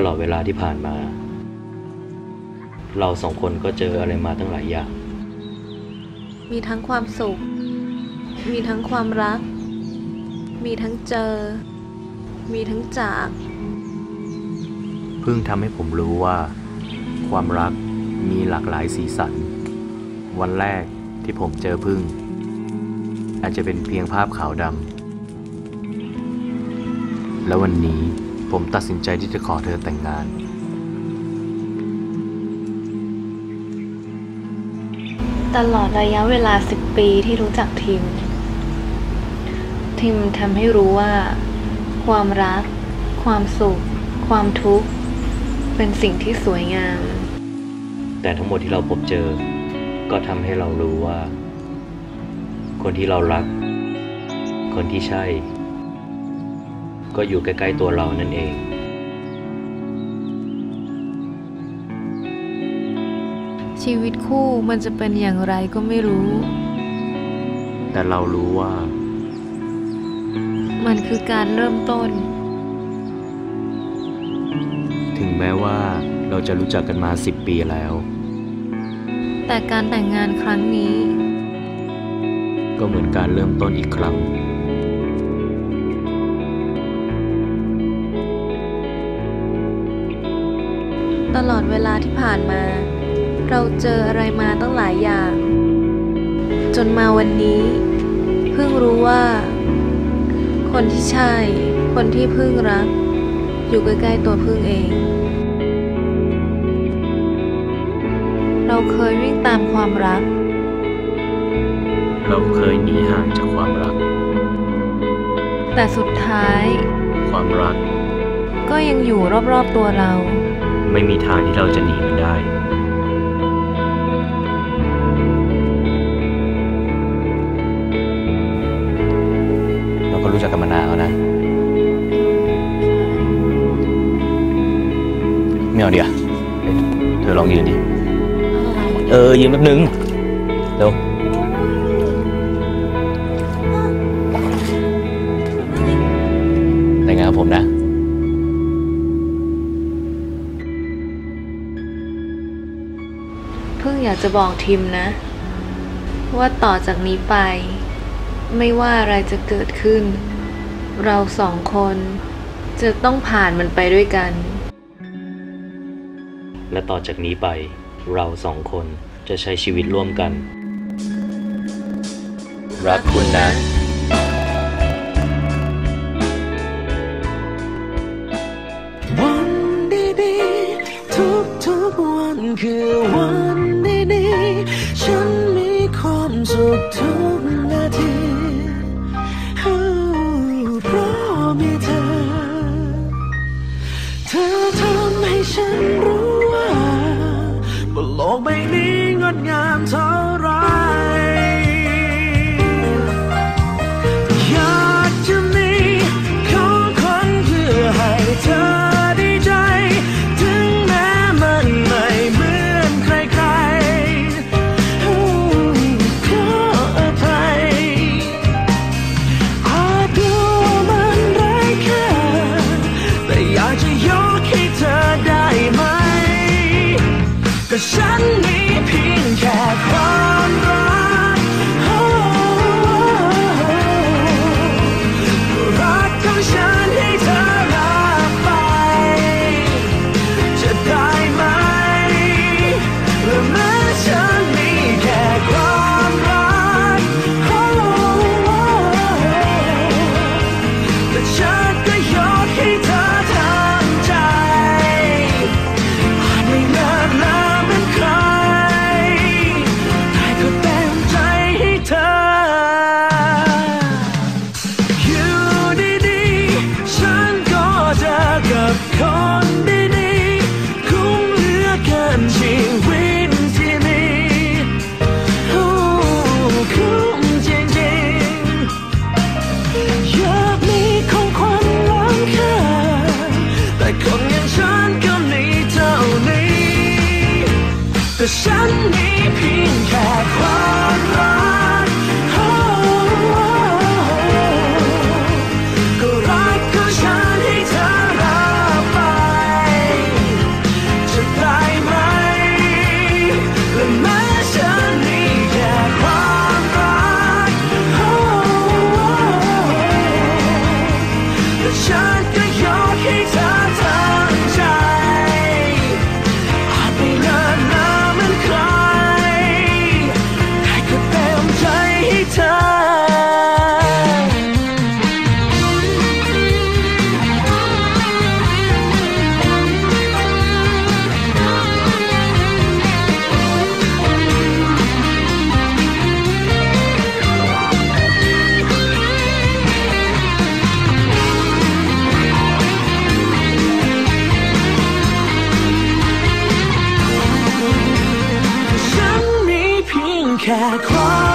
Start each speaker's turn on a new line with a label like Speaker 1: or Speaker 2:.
Speaker 1: ตลอดเวลาที่ผ่านมา เราสองคนก็เจออะไรมาตั้งหลายอย่าง
Speaker 2: มีทั้งความสุข มีทั้งความรัก มีทั้งเจอ มีทั้งจาก
Speaker 1: เพิ่งทำให้ผมรู้ว่า ความรักมีหลากหลายสีสัน วันแรกที่ผมเจอพึ่ง อาจจะเป็นเพียงภาพขาวดำแล้ววันนี้ ผมตัดสินใจที่จะขอเธอแต่งงาน
Speaker 2: ตลอดระยะเวลาสิบปีที่รู้จักทิม ทิมทำให้รู้ว่า ความรัก ความสุข ความทุกข์ เป็นสิ่งที่สวยงาม
Speaker 1: แต่ทั้งหมดที่เราพบเจอ ก็ทำให้เรารู้ว่า คนที่เรารัก คนที่ใช่ ก็อยู่ใกล้ๆตัวเรานั่นเอง
Speaker 2: ชีวิตคู่มันจะเป็นอย่างไรก็ไม่รู้
Speaker 1: แต่เรารู้ว่า
Speaker 2: มันคือการเริ่มต้น
Speaker 1: ถึงแม้ว่าเราจะรู้จักกันมาสิบปีแล้ว
Speaker 2: แต่การแต่งงานครั้งนี้
Speaker 1: ก็เหมือนการเริ่มต้นอีกครั้ง
Speaker 2: ตลอดเวลาที่ผ่านมา เราเจออะไรมาตั้งหลายอย่าง จนมาวันนี้ เพิ่งรู้ว่า คนที่ใช่ คนที่เพิ่งรัก อยู่ใกล้ๆตัวพึ่งเอง เราเคยวิ่งตามความรัก
Speaker 1: เราเคยหนีห่างจากความรัก
Speaker 2: แต่สุดท้าย
Speaker 1: ความรัก
Speaker 2: ก็ยังอยู่รอบๆตัวเรา
Speaker 1: ไม่มีทางที่เราจะหนีมันได้เราก็รู้จักกันมานานแล้วนะไม่เอาเดี๋ยวเธอลองยืนดิ เออ ยืนแป๊บนึง เร็วแต่งงานผมนะา
Speaker 2: กจะบอกทิมนะ ว่าต่อจากนี้ไป ไม่ว่าอะไรจะเกิดขึ้น เราสองคนจะต้องผ่านมันไปด้วยกัน
Speaker 1: และต่อจากนี้ไป เราสองคนจะใช้ชีวิตร่วมกัน รักคุณนะ
Speaker 3: วันดีๆทุกทุกๆวันคือวันดีๆ ฉันมีความสุขทุกนาที จะยกให้เธอได้ไหม ก็ฉัน แต่ฉัน can't cry.